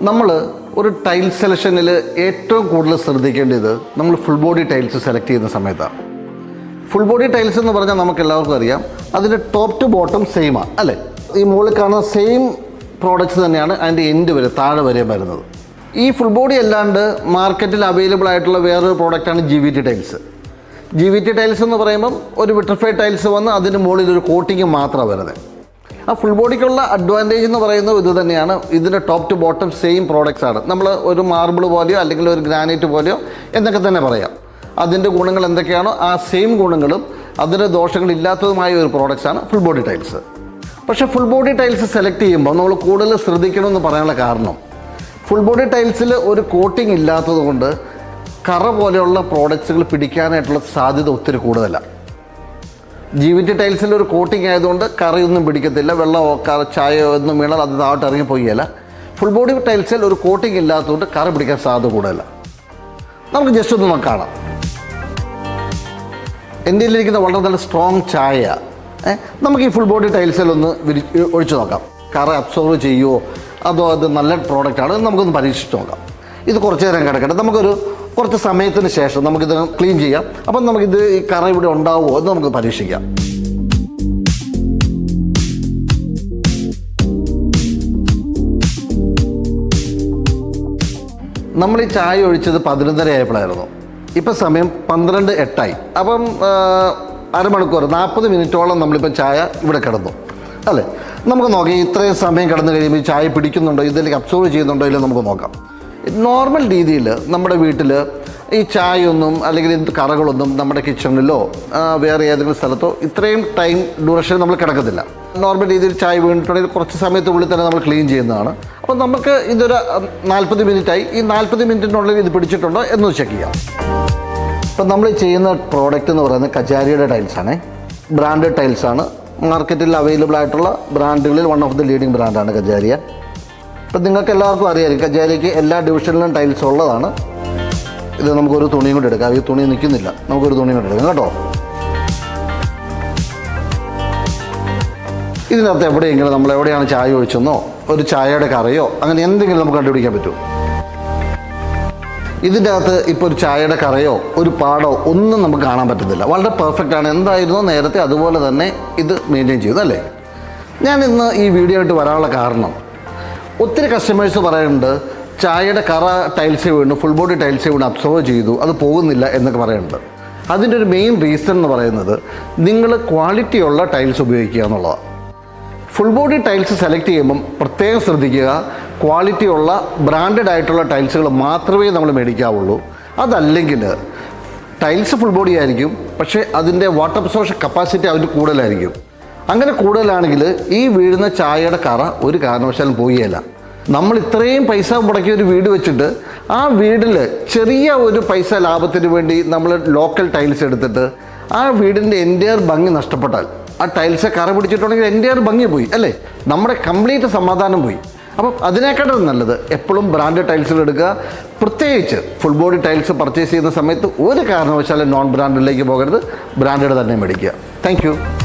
നമ്മൾ ഒരു ടൈൽ സെലക്ഷനിൽ ഏറ്റവും കൂടുതൽ ശ്രദ്ധിക്കേണ്ടത് നമ്മൾ ഫുൾ ബോഡി ടൈൽസ് സെലക്ട് ചെയ്യുന്ന സമയത്താണ് ഫുൾ ബോഡി ടൈൽസ് എന്ന് പറഞ്ഞാൽ നമുക്ക് എല്ലാവർക്കും അറിയാം. അതിന്റെ ടോപ്പ് ടു ബോട്ടം സെയിമാണ് അല്ലേ? ഈ മുകളിൽ കാണുന്ന സെയിം പ്രോഡക്റ്റ്സ് തന്നെയാണ് അതിന്റെ എൻഡ് വരെ താഴെ വരെ വരുന്നത്. ഈ ഫുൾ ബോഡി അല്ലാണ്ട് മാർക്കറ്റിൽ അവൈലബിൾ ആയിട്ടുള്ള വേറൊരു പ്രോഡക്റ്റാണ് G V T tiles G V T tiles എന്ന് പറയുമ്പം ഒരു വിട്രിഫൈഡ് ടൈൽസ് വന്ന് അതിന് മുകളിൽ ഒരു കോട്ടിങ് മാത്രമാണ് വരുന്നത് ആ ഫുൾ ബോഡിക്കുള്ള അഡ്വാന്റേജ് എന്ന് പറയുന്നത് ഇത് തന്നെയാണ്. ഇതിന്റെ top to bottom same products ആണ്. നമ്മൾ ഒരു മാർബിൾ പോലെയോ അല്ലെങ്കിൽ ഒരു ഗ്രാനൈറ്റ് പോലെയോ എന്നൊക്കെ തന്നെ പറയാം. അതിന്റെ ഗുണങ്ങൾ എന്തൊക്കെയാണോ ആ സെയിം ഗുണങ്ങളും അതിന്റെ ദോഷങ്ങളില്ലാത്തതുമായ ഒരു പ്രോഡക്റ്റ്സ് ആണ് ഫുൾ ബോഡി ടൈൽസ് പക്ഷേ ഫുൾ ബോഡി ടൈൽസ് സെലക്ട് ചെയ്യുമ്പോൾ നമ്മൾ കൂടുതൽ ശ്രദ്ധിക്കണമെന്ന് പറയാനുള്ള കാരണം ഫുൾ ബോഡി ടൈൽസിൽ ഒരു കോട്ടിംഗ് ഇല്ലാത്തതുകൊണ്ട് കറ പോലെയുള്ള പ്രോഡക്റ്റ്സുകൾ പിടിക്കാനായിട്ടുള്ള സാധ്യത ഒത്തിരി കൂടുതലാണ് ജി ടൈൽസിന്റെ ഒരു കോട്ടിംഗ് ആയതുകൊണ്ട് കറിയൊന്നും പിടിക്കത്തില്ല. വെള്ളമോ കറ ചായയോ ഒന്നും വീണാൽ അത് താഴോട്ട് ഇറങ്ങി പോയില്ല ഫുൾ ബോഡി ടൈൽസിൽ ഒരു കോട്ടിംഗ് ഇല്ലാത്തതുകൊണ്ട് കറി പിടിക്കാൻ സാധ്യത കൂടുതലല്ല നമുക്ക് ജസ്റ്റ് ഒന്ന് നമുക്ക് കാണാം. ഇന്ത്യയിലിരിക്കുന്ന വളരെ നല്ല സ്ട്രോങ് ചായ. നമുക്ക് ഈ ഫുൾ ബോഡി ടൈൽസിൽ ഒന്ന് ഒഴിച്ചു നോക്കാം. കറ അബ്സോർവ് ചെയ്യുമോ അതോ അത് നല്ല പ്രോഡക്റ്റ് ആണ്? നമുക്കൊന്ന് പരീക്ഷിച്ച് നോക്കാം. ഇത് കുറച്ച് നേരം കിടക്കട്ടെ. നമുക്കൊരു കുറച്ച് സമയത്തിന് ശേഷം നമുക്കിത് ക്ലീൻ ചെയ്യാം. അപ്പം നമുക്കിത് ഈ കറ ഇവിടെ ഉണ്ടാവുമോ എന്ന് നമുക്ക് പരീക്ഷിക്കാം. നമ്മൾ ഈ ചായ ഒഴിച്ചത് പതിനൊന്നര ആയപ്പോഴായിരുന്നു. ഇപ്പം സമയം പന്ത്രണ്ട് എട്ടായി. അപ്പം അരമണിക്കൂർ നാൽപ്പത് മിനിറ്റോളം നമ്മളിപ്പം ചായ ഇവിടെ കിടന്നു. അല്ലേ? നമുക്ക് നോക്കാം ഇത്രയും സമയം കിടന്നു കഴിയുമ്പോൾ ഈ ചായ പിടിക്കുന്നുണ്ടോ? ഇതിലേക്ക് അബ്സോർവ് ചെയ്യുന്നുണ്ടോ? ഇല്ലയോ നമുക്ക് നോക്കാം. നോർമൽ രീതിയിൽ നമ്മുടെ വീട്ടിൽ ഈ ചായയൊന്നും അല്ലെങ്കിൽ കറകളൊന്നും നമ്മുടെ കിച്ചണിലോ വേറെ ഏതെങ്കിലും സ്ഥലത്തോ ഇത്രയും ടൈം ഡ്യൂറേഷൻ നമ്മൾ കിടക്കത്തില്ല. നോർമൽ രീതിയിൽ ചായ വീണിട്ടുണ്ടെങ്കിൽ കുറച്ച് സമയത്തുള്ളിൽ തന്നെ നമ്മൾ ക്ലീൻ ചെയ്യുന്നതാണ്. അപ്പോൾ നമുക്ക് ഇതൊരു നാൽപ്പത് മിനിറ്റായി ഈ നാൽപ്പത് മിനിറ്റിനുള്ളിൽ ഇത് പിടിച്ചിട്ടുണ്ടോ എന്ന് ചെക്ക് ചെയ്യാം. ഇപ്പം നമ്മൾ ചെയ്യുന്ന പ്രോഡക്റ്റ് എന്ന് പറയുന്നത് കജാരിയുടെ ടൈൽസാണ് ബ്രാൻഡഡ് ടൈൽസാണ് മാർക്കറ്റിൽ അവൈലബിൾ ആയിട്ടുള്ള ബ്രാൻഡുകളിൽ വൺ ഓഫ് ദി ലീഡിംഗ് ബ്രാൻഡാണ് കജാരിയ. ഇപ്പം നിങ്ങൾക്ക് എല്ലാവർക്കും അറിയാമായിരിക്കും കജാരിക്ക് എല്ലാ ഡിവിഷനിലും ടൈൽസ് ഉള്ളതാണ്. ഇത് നമുക്കൊരു തുണിയും കൂടി എടുക്കാം. ഈ തുണി നിൽക്കുന്നില്ല. നമുക്കൊരു തുണിയും കൂടി എടുക്കാം. കേട്ടോ? ഇതിനകത്ത് എവിടെയെങ്കിലും നമ്മൾ എവിടെയാണ് ചായ ഒഴിച്ചെന്നോ ഒരു ചായയുടെ കറയോ അങ്ങനെ എന്തെങ്കിലും നമുക്ക് കണ്ടുപിടിക്കാൻ പറ്റുമോ ഇതിന്റെ അകത്ത് ഇപ്പോൾ ഒരു ചായയുടെ കറയോ ഒരു പാടോ ഒന്നും നമുക്ക് കാണാൻ പറ്റുന്നില്ല വളരെ പെർഫെക്റ്റ് ആണ്. എന്തായിരുന്നോ നേരത്തെ അതുപോലെ തന്നെ ഇത് മെയിന്റെയിൻ ചെയ്തു അല്ലേ? ഞാൻ ഇന്ന് ഈ വീഡിയോ ആയിട്ട് വരാനുള്ള കാരണം ഒത്തിരി കസ്റ്റമേഴ്സ് പറയുന്നുണ്ട് ചായയുടെ കറ ടൈൽസ് വീണ് ഫുൾ ബോഡി ടൈൽസ് വീണ് അബ്സോർവ് ചെയ്തു അത് പോകുന്നില്ല എന്നൊക്കെ പറയുന്നുണ്ട്. അതിന്റെ ഒരു മെയിൻ റീസൺ എന്ന് പറയുന്നത് നിങ്ങൾ ക്വാളിറ്റിയുള്ള ടൈൽസ് ഉപയോഗിക്കുക എന്നുള്ളതാണ്. ഫുൾ ബോഡി ടൈൽസ് സെലക്ട് ചെയ്യുമ്പം പ്രത്യേകം ശ്രദ്ധിക്കുക ക്വാളിറ്റിയുള്ള ബ്രാൻഡഡ് ആയിട്ടുള്ള ടൈൽസുകൾ മാത്രമേ നമ്മൾ മേടിക്കാവുള്ളൂ. അതല്ലെങ്കിൽ ടൈൽസ് ഫുൾ ബോഡി ആയിരിക്കും പക്ഷേ അതിന്റെ വാട്ടർ അബ്സോർഷൻ കപ്പാസിറ്റി അതിന് കൂടുതലായിരിക്കും. അങ്ങനെ കൂടുതലാണെങ്കിൽ ഈ വീഴുന്ന ചായയുടെ കറ ഒരു കാരണവശാലും പോവുകയില്ല. നമ്മൾ ഇത്രയും പൈസ മുടക്കിയ ഒരു വീട് വെച്ചിട്ട് ആ വീടിൽ ചെറിയ ഒരു പൈസ ലാഭത്തിന് വേണ്ടി നമ്മൾ ലോക്കൽ ടൈൽസ് എടുത്തിട്ട് ആ വീടിന്റെ എന്റെ ഭംഗി നഷ്ടപ്പെട്ടാൽ ആ ടൈൽസ് കറ പിടിച്ചിട്ടുണ്ടെങ്കിൽ എന്റെ ഭംഗി പോയി അല്ലേ? നമ്മുടെ കംപ്ലീറ്റ് സമാധാനം പോയി. അപ്പം അതിനേക്കാട്ടും നല്ലത് എപ്പോഴും ബ്രാൻഡ് ടൈൽസുകൾ എടുക്കുക. പ്രത്യേകിച്ച് ഫുൾ ബോഡി ടൈൽസ് പർച്ചേസ് ചെയ്യുന്ന സമയത്ത് ഒരു കാരണവശാലും നോൺ ബ്രാൻഡിലേക്ക് പോകരുത്. ബ്രാൻഡഡ് തന്നെ മേടിക്കുക. താങ്ക്